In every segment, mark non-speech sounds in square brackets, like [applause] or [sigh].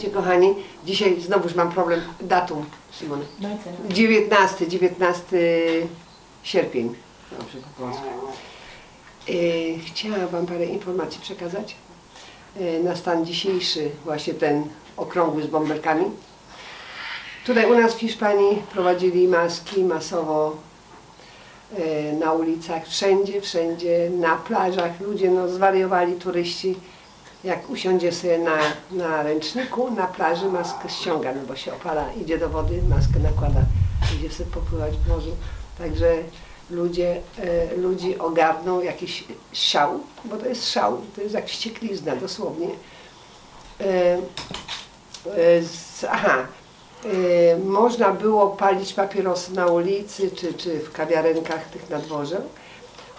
Słuchajcie kochani, dzisiaj znowuż mam problem datum, Simon. 19, 19 sierpień. Dobrze po polsku. Yy, chciałam Wam parę informacji przekazać yy, na stan dzisiejszy, właśnie ten okrągły z bąbelkami. Tutaj u nas w Hiszpanii prowadzili maski masowo yy, na ulicach, wszędzie, wszędzie, na plażach. Ludzie no, zwariowali, turyści. Jak usiądzie sobie na, na ręczniku, na plaży maskę ściąga, no bo się opala, idzie do wody, maskę nakłada, idzie sobie popływać w morzu. Także ludzie, e, ludzi ogarnął jakiś szał, bo to jest szał, to jest jak wścieklizna dosłownie. E, e, z, aha, e, można było palić papierosy na ulicy czy, czy w kawiarenkach tych na dworze.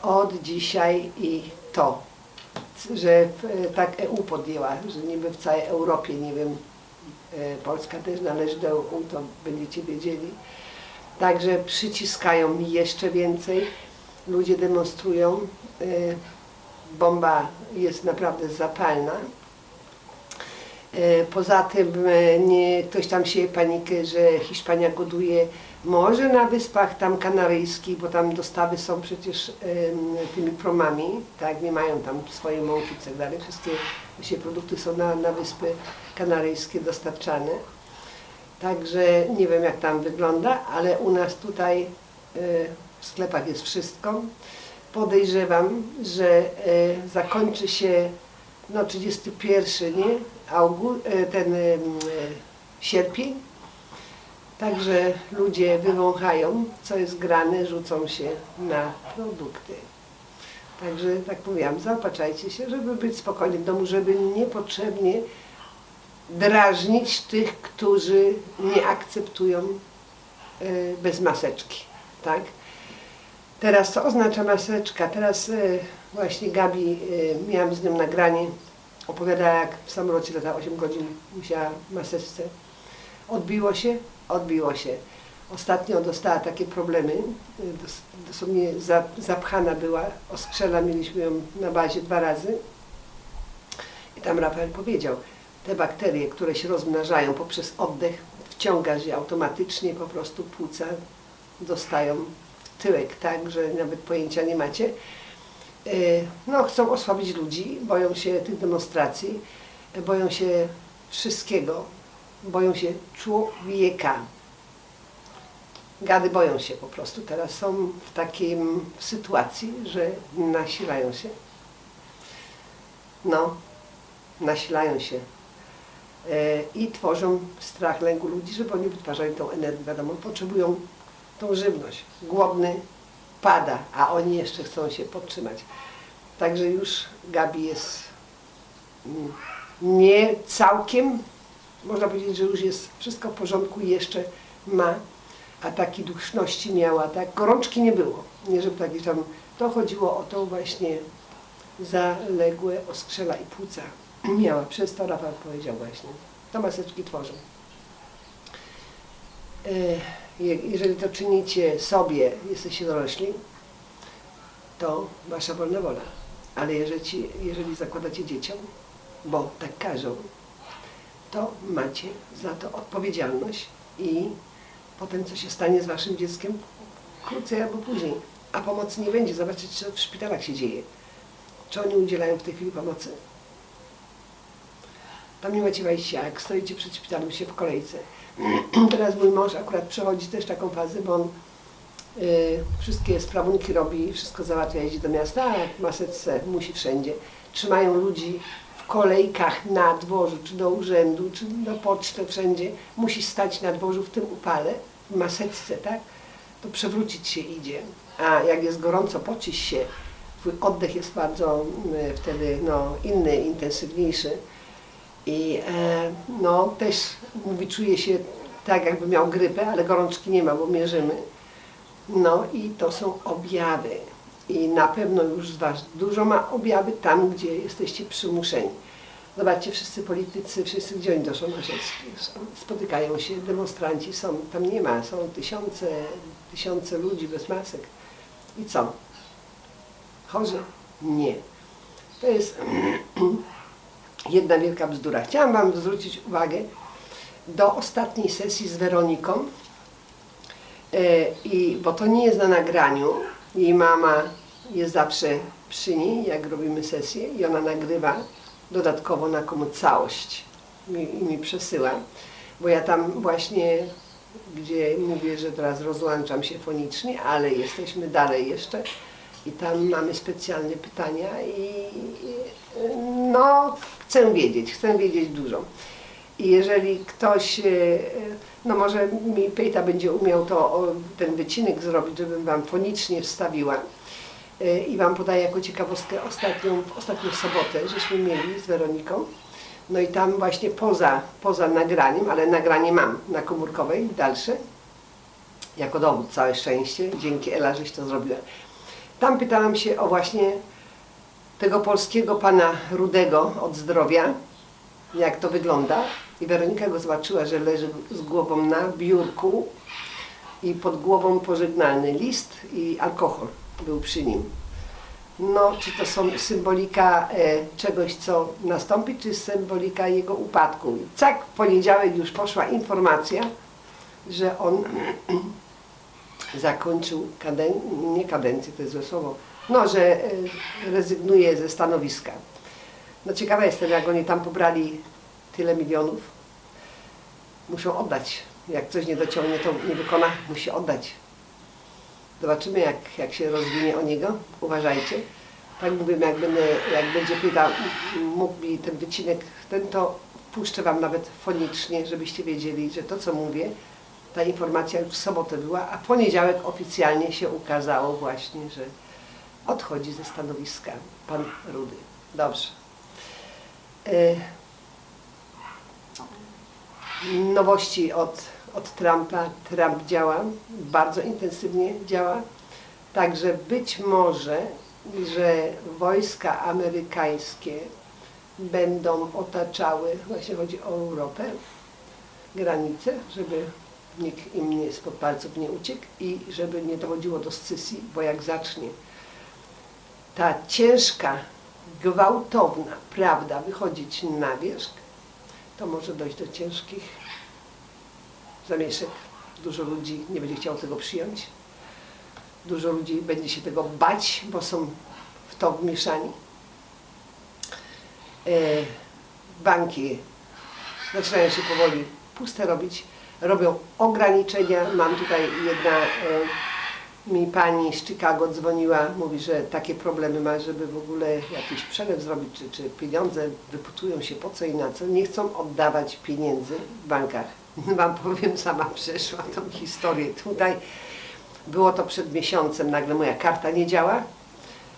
Od dzisiaj i to, że w, tak EU podjęła, że niby w całej Europie, nie wiem, e, Polska też należy do EU, to będziecie wiedzieli. Także przyciskają mi jeszcze więcej. Ludzie demonstrują. E, Bomba jest naprawdę zapalna. E, Poza tym e, nie, ktoś tam sieje panikę, że Hiszpania goduje może na wyspach tam kanaryjskich, bo tam dostawy są przecież tymi promami, tak, nie mają tam swojej mąki i tak dalej. Wszystkie się produkty są na, na wyspy kanaryjskie dostarczane. Także nie wiem jak tam wygląda, ale u nas tutaj e, w sklepach jest wszystko. Podejrzewam, że e, zakończy się no 31, nie? Augu, e, ten em, e, sierpień. Także ludzie wywąchają, co jest grane, rzucą się na produkty. Także tak mówiłam, zaopatrzajcie się, żeby być spokojni w domu, żeby niepotrzebnie drażnić tych, którzy nie akceptują e, bez maseczki, tak? Teraz co oznacza maseczka? Teraz e, właśnie Gabi, e, miałam z nią nagranie, opowiadała jak w samolocie lata 8 godzin musiała maseczce. Odbiło się? Odbiło się. Ostatnio dostała takie problemy, dos- dosłownie za- zapchana była, oskrzela mieliśmy ją na bazie dwa razy. I tam Rafael powiedział, te bakterie, które się rozmnażają poprzez oddech, wciągasz je automatycznie, po prostu płuca dostają tyłek, tak, że nawet pojęcia nie macie. E, No, chcą osłabić ludzi, boją się tych demonstracji, boją się wszystkiego, boją się człowieka. Gady boją się po prostu. Teraz są w takim w sytuacji, że nasilają się. No, nasilają się e, i tworzą strach, lęku ludzi, żeby oni wytwarzają tą energię. Wiadomo, potrzebują tą żywność. Głodny pada, a oni jeszcze chcą się podtrzymać. Także już Gabi jest mm, nie całkiem, można powiedzieć, że już jest wszystko w porządku jeszcze ma ataki duszności miała, tak? Gorączki nie było. Nie, żeby takie tam, to chodziło o to właśnie zaległe oskrzela i płuca [clears throat] miała. Przez to Rafał powiedział właśnie. To maseczki tworzą. Je- Jeżeli to czynicie sobie, jesteście dorośli, to wasza wolna wola. Ale jeżeli, jeżeli zakładacie dzieciom, bo tak każą, to macie za to odpowiedzialność i potem co się stanie z waszym dzieckiem krócej albo później. A pomocy nie będzie. Zobaczcie, co w szpitalach się dzieje. Czy oni udzielają w tej chwili pomocy? Tam nie macie wejścia, jak stoicie przed szpitalem się w kolejce. [clears throat] Teraz mój mąż akurat przechodzi też taką fazę, bo on y, wszystkie sprawunki robi, wszystko załatwia, jeździ do miasta, a maseczce musi wszędzie. Trzymają ludzi w kolejkach na dworzu, czy do urzędu, czy na pocztę, wszędzie. Musi stać na dworzu w tym upale, w maseczce, tak? To przewrócić się idzie. A jak jest gorąco, pocisz się, twój oddech jest bardzo y, wtedy no, inny, intensywniejszy. I e, no też mówi, czuje się tak jakby miał grypę, ale gorączki nie ma, bo mierzymy. No i to są objawy. I na pewno już z Was dużo ma objawy tam, gdzie jesteście przymuszeni. Zobaczcie, wszyscy politycy, wszyscy gdzie oni doszło na spotykają się, demonstranci są, tam nie ma, są tysiące, tysiące ludzi bez masek. I co? Chorzy? Nie. To jest [clears throat] jedna wielka bzdura. Chciałam Wam zwrócić uwagę do ostatniej sesji z Weroniką, e, i, bo to nie jest na nagraniu. Jej mama jest zawsze przy niej, jak robimy sesję i ona nagrywa dodatkowo na komu całość i mi przesyła. Bo ja tam właśnie, gdzie mówię, że teraz rozłączam się fonicznie, ale jesteśmy dalej jeszcze i tam mamy specjalne pytania i no chcę wiedzieć, chcę wiedzieć dużo. I jeżeli ktoś, e, no może mi Pejta będzie umiał to, ten wycinek zrobić, żebym Wam fonicznie wstawiła E, i Wam podaję jako ciekawostkę ostatnią, ostatnią sobotę, żeśmy mieli z Weroniką. No i tam właśnie poza, poza nagraniem, ale nagranie mam na komórkowej, dalsze, jako dowód, całe szczęście, dzięki Ela, żeś to zrobiła. Tam pytałam się o właśnie tego polskiego pana Rudego od zdrowia, jak to wygląda. I Weronika go zobaczyła, że leży z głową na biurku i pod głową pożegnalny list i alkohol był przy nim. No, czy to są symbolika e, czegoś, co nastąpi, czy symbolika jego upadku. I tak, w poniedziałek już poszła informacja, że on [clears throat] zakończył kadencję, nie kadencję, to jest złe słowo, no, że e, rezygnuje ze stanowiska. No ciekawa jestem, jak oni tam pobrali tyle milionów. Muszą oddać. Jak coś nie dociągnie, to nie wykona, musi oddać. Zobaczymy, jak, jak się rozwinie o niego. Uważajcie. Tak mówię, jak, będę, jak będzie pytał, mógł mi ten wycinek, ten to puszczę Wam nawet fonicznie, żebyście wiedzieli, że to, co mówię, ta informacja już w sobotę była, a poniedziałek oficjalnie się ukazało właśnie, że odchodzi ze stanowiska pan Rudy. Dobrze. E, Nowości od, od Trumpa. Trump działa, bardzo intensywnie działa. Także być może, że wojska amerykańskie będą otaczały, właśnie chodzi o Europę, granice, żeby nikt im nie spod palców nie uciekł i żeby nie dochodziło do scysji, bo jak zacznie ta ciężka, gwałtowna prawda wychodzić na wierzch, to może dojść do ciężkich zamieszek. Dużo ludzi nie będzie chciało tego przyjąć. Dużo ludzi będzie się tego bać, bo są w to wmieszani. E, banki zaczynają się powoli puste robić, robią ograniczenia. Mam tutaj jedna e, mi pani z Chicago dzwoniła, mówi, że takie problemy ma, żeby w ogóle jakiś przelew zrobić, czy, czy pieniądze wyputują się po co i na co. Nie chcą oddawać pieniędzy w bankach. [laughs] Wam powiem, sama przeszłam tą historię tutaj. Było to przed miesiącem, nagle moja karta nie działa,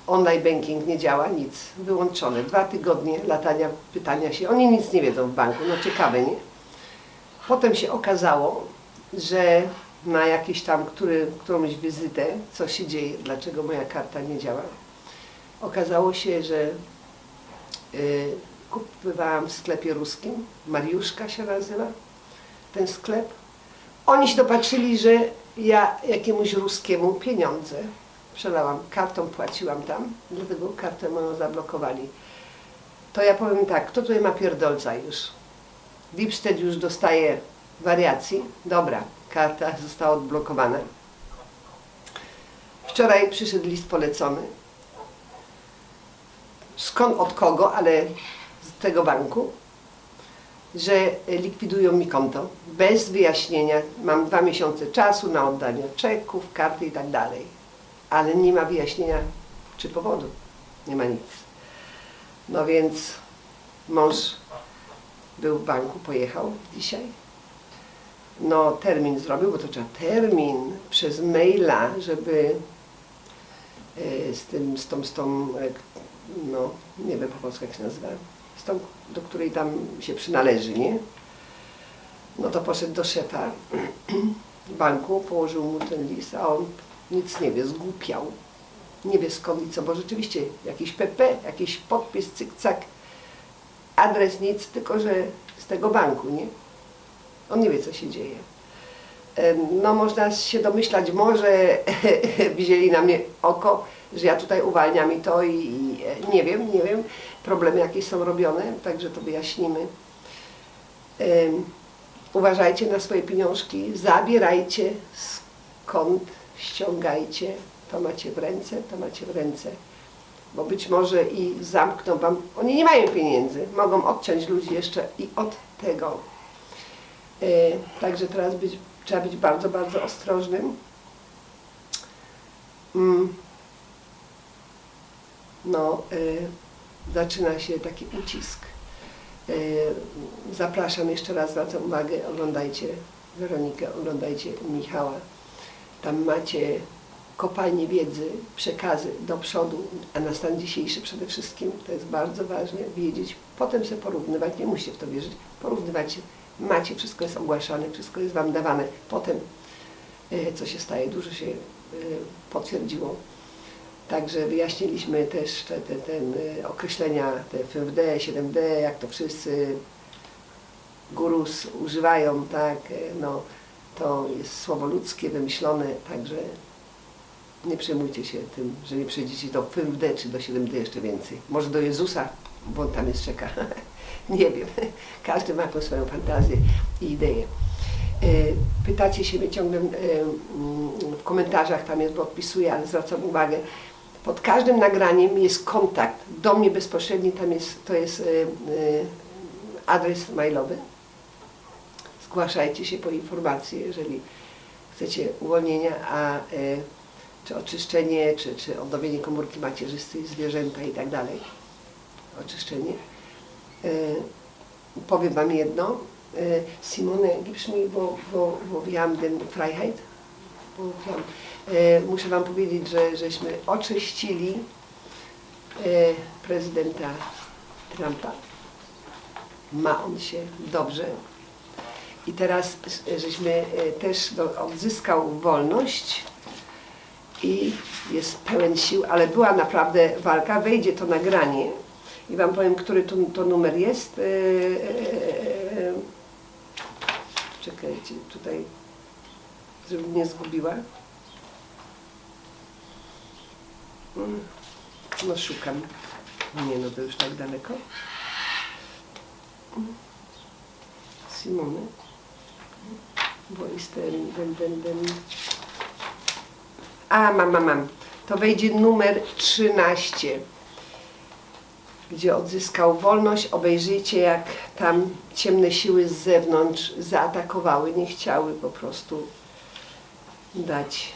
online banking nie działa, nic, wyłączone. Dwa tygodnie latania, pytania się, oni nic nie wiedzą w banku, no ciekawe, nie? Potem się okazało, że na jakieś tam, który, którąś wizytę, co się dzieje, dlaczego moja karta nie działa. Okazało się, że y, kupowałam w sklepie ruskim, Mariuszka się nazywa, ten sklep. Oni się dopatrzyli, że ja jakiemuś ruskiemu pieniądze przelałam, kartą płaciłam tam, dlatego kartę moją zablokowali. To ja powiem tak, kto tutaj ma pierdolca już? Lipstead już dostaje wariacji. Dobra, karta została odblokowana. Wczoraj przyszedł list polecony. Skąd, od kogo, ale z tego banku, że likwidują mi konto bez wyjaśnienia. Mam dwa miesiące czasu na oddanie czeków, karty i tak dalej. Ale nie ma wyjaśnienia czy powodu. Nie ma nic. No więc mąż był w banku, pojechał dzisiaj. No termin zrobił, bo to trzeba termin przez maila, żeby e, z tym, z tą, z tą, e, no nie wiem po polsku jak się nazywa, z tą, do której tam się przynależy, nie? No to poszedł do szefa [clears throat] banku, położył mu ten list, a on nic nie wie, zgłupiał. Nie wie skąd i co, bo rzeczywiście jakiś PP, jakiś podpis, cyk-cak, adres, nic, tylko że z tego banku, nie? On nie wie, co się dzieje. No można się domyślać, może [laughs] wzięli na mnie oko, że ja tutaj uwalniam i to i, i e, nie wiem, nie wiem, problemy jakieś są robione, także to wyjaśnimy. Em, Uważajcie na swoje pieniążki, zabierajcie skąd ściągajcie, to macie w ręce, to macie w ręce. Bo być może i zamkną wam, oni nie mają pieniędzy, mogą odciąć ludzi jeszcze i od tego. E, Także teraz być, trzeba być bardzo, bardzo ostrożnym. Mm. No, y, zaczyna się taki ucisk. Y, zapraszam jeszcze raz, zwracam uwagę, oglądajcie Weronikę, oglądajcie Michała. Tam macie kopalnie wiedzy, przekazy do przodu, a na stan dzisiejszy przede wszystkim, to jest bardzo ważne, wiedzieć, potem sobie porównywać, nie musicie w to wierzyć, porównywać, macie, wszystko jest ogłaszane, wszystko jest Wam dawane, potem e, co się staje, dużo się e, potwierdziło. Także wyjaśniliśmy też te, te, ten, e, określenia, te 5D, 7D, jak to wszyscy gurus używają, tak, no, to jest słowo ludzkie, wymyślone, także nie przejmujcie się tym, że nie przejdziecie do 5D czy do 7D jeszcze więcej. Może do Jezusa, bo on tam jest czeka. [laughs] nie wiem. Każdy ma jakąś swoją fantazję i ideę. E, Pytacie się mnie ciągle e, mm, w komentarzach, tam jest, bo odpisuję, ale zwracam uwagę. Pod każdym nagraniem jest kontakt do mnie bezpośredni, tam jest, to jest e, adres mailowy. Zgłaszajcie się po informacje, jeżeli chcecie uwolnienia, a czy oczyszczenie, czy, czy odnowienie komórki macierzystej, zwierzęta i tak dalej. Oczyszczenie. E, powiem Wam jedno. E, Simone, gibst mi, wo, wo wir haben den Freiheit? Haben, e, muszę Wam powiedzieć, że żeśmy oczyścili prezydenta Trumpa. Ma on się dobrze. I teraz żeśmy też odzyskał wolność i jest pełen sił, ale była naprawdę walka. Wejdzie to nagranie i Wam powiem, który to, to numer jest. E, e, e, Czekajcie, tutaj, żebym nie zgubiła. Mm, No szukam. Nie, no to już tak daleko. Mm. Simony. Bo jest ten, ten, ten, ten. A, mam, mam, mam. To wejdzie numer 13, gdzie odzyskał wolność. Obejrzyjcie, jak tam ciemne siły z zewnątrz zaatakowały, nie chciały po prostu dać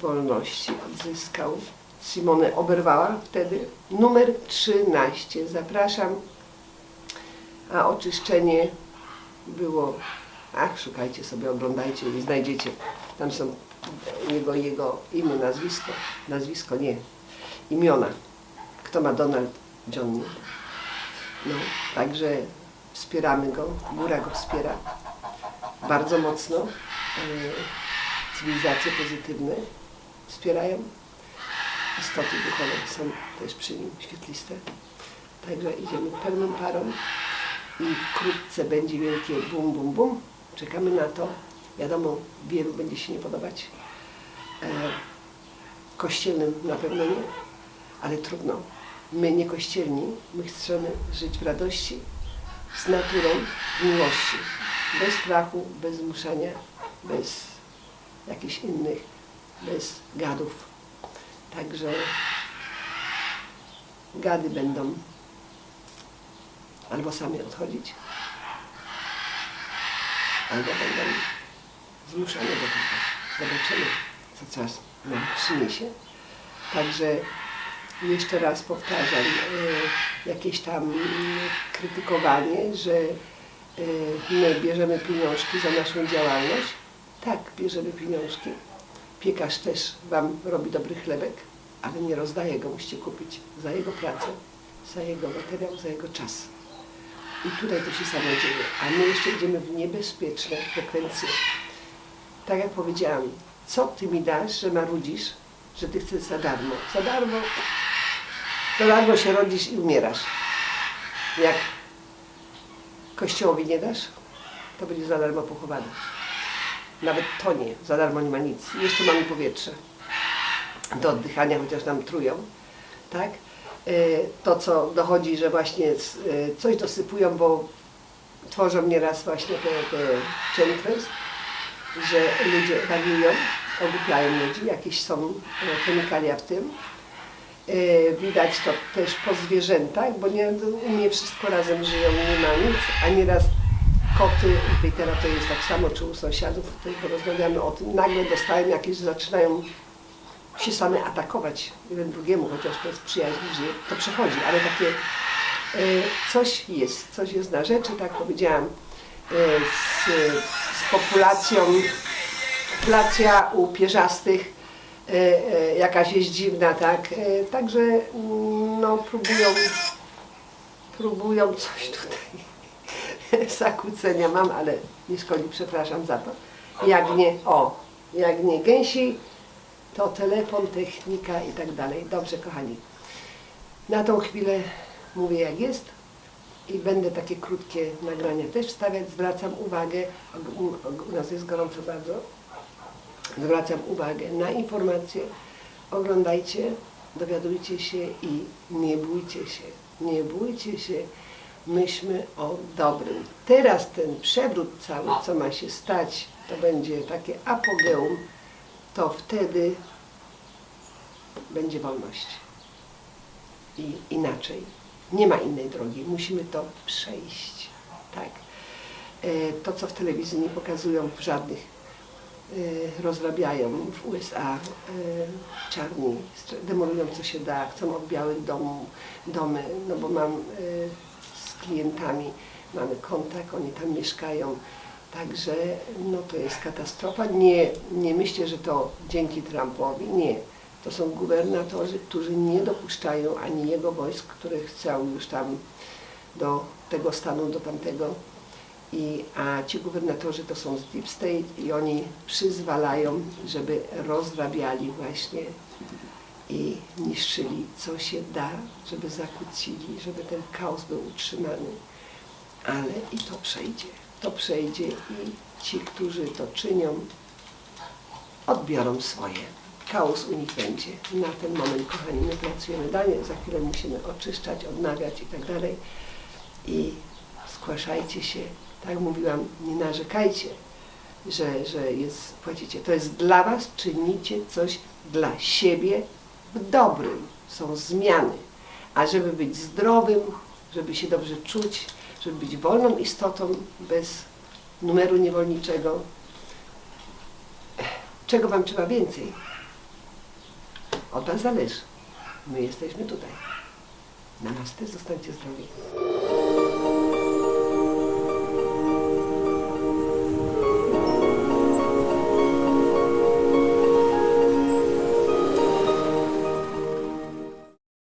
wolności. Odzyskał. Simone oberwała wtedy. Numer 13. Zapraszam. A oczyszczenie było. Ach, szukajcie sobie, oglądajcie i znajdziecie. Tam są jego, jego imię, nazwisko. Nazwisko nie. Imiona. Kto ma Donald John nie. No, także wspieramy go. Góra go wspiera. Bardzo mocno. E, Cywilizacje pozytywne wspierają. Istoty duchowe są też przy nim świetliste. Także idziemy pełną parą i wkrótce będzie wielkie bum, bum, bum. Czekamy na to. Wiadomo, wielu będzie się nie podobać. E, kościelnym na pewno nie, ale trudno. My nie kościelni, my chcemy żyć w radości, z naturą, w miłości. Bez strachu, bez zmuszania, bez jakichś innych, bez gadów. Także gady będą albo sami odchodzić, albo będą zmuszone do tego. Zobaczymy, co czas nam przyniesie. Także jeszcze raz powtarzam, e, jakieś tam krytykowanie, że e, my bierzemy pieniążki za naszą działalność. Tak, bierzemy pieniążki. Piekarz też Wam robi dobry chlebek, ale nie rozdaje go, musicie kupić za jego pracę, za jego materiał, za jego czas. I tutaj to się samo dzieje. A my jeszcze idziemy w niebezpieczne frekwencje. Tak jak powiedziałam, co Ty mi dasz, że marudzisz, że Ty chcesz za darmo? Za darmo, za darmo się rodzisz i umierasz. Jak Kościołowi nie dasz, to będzie za darmo pochowany. Nawet to nie, za darmo nie ma nic. Jeszcze mamy powietrze do oddychania, chociaż nam trują, tak? to, co dochodzi, że właśnie y, coś dosypują, bo tworzą nieraz właśnie te, te że ludzie wariują, ogłupiają ludzi, jakieś są e, chemikalia w tym. E, Widać to też po zwierzętach, bo nie, u mnie wszystko razem żyją, nie ma nic, a nieraz koty, i teraz to jest tak samo, czy u sąsiadów, tutaj porozmawiamy o tym, nagle dostają jakieś, zaczynają się same atakować jeden drugiemu, chociaż to jest przyjaźń, żyje, to przechodzi, ale takie e, coś jest, coś jest na rzeczy, tak powiedziałam, z, z populacją, populacja u pierzastych e, e, jakaś jest dziwna, tak, także mm, no próbują, próbują coś tutaj [laughs] zakłócenia mam, ale nie szkodzi, przepraszam za to. Jak nie, o, jak nie gęsi, to telefon, technika i tak dalej. Dobrze, kochani. Na tą chwilę mówię jak jest i będę takie krótkie nagrania też wstawiać. Zwracam uwagę, u, u nas jest gorąco bardzo, zwracam uwagę na informacje. Oglądajcie, dowiadujcie się i nie bójcie się. Nie bójcie się. Myślmy o dobrym. Teraz ten przewrót cały, co ma się stać, to będzie takie apogeum, to wtedy będzie wolność. I inaczej. Nie ma innej drogi. Musimy to przejść. Tak. E, To, co w telewizji nie pokazują w żadnych, e, rozrabiają w USA e, czarni, demolują co się da, chcą od białych domu, domy, no bo mam z klientami, mamy kontakt, oni tam mieszkają, także no to jest katastrofa. Nie, nie myślę, że to dzięki Trumpowi, nie. To są gubernatorzy, którzy nie dopuszczają ani jego wojsk, które chcą już tam do tego stanu, do tamtego. I, a ci gubernatorzy to są z Deep State i oni przyzwalają, żeby rozrabiali właśnie i niszczyli co się da, żeby zakłócili, żeby ten chaos był utrzymany. Ale i to przejdzie. To przejdzie i ci, którzy to czynią, odbiorą swoje. Chaos u nich będzie. Na ten moment, kochani, my pracujemy dalej, za chwilę musimy oczyszczać, odnawiać i tak dalej. I zgłaszajcie się, tak mówiłam, nie narzekajcie, że, że jest, płacicie. To jest dla Was, czynicie coś dla siebie w dobrym. Są zmiany. A żeby być zdrowym, żeby się dobrze czuć, żeby być wolną istotą bez numeru niewolniczego, czego Wam trzeba więcej? Od Was zależy. My jesteśmy tutaj. Namaste, zostańcie zdrowi.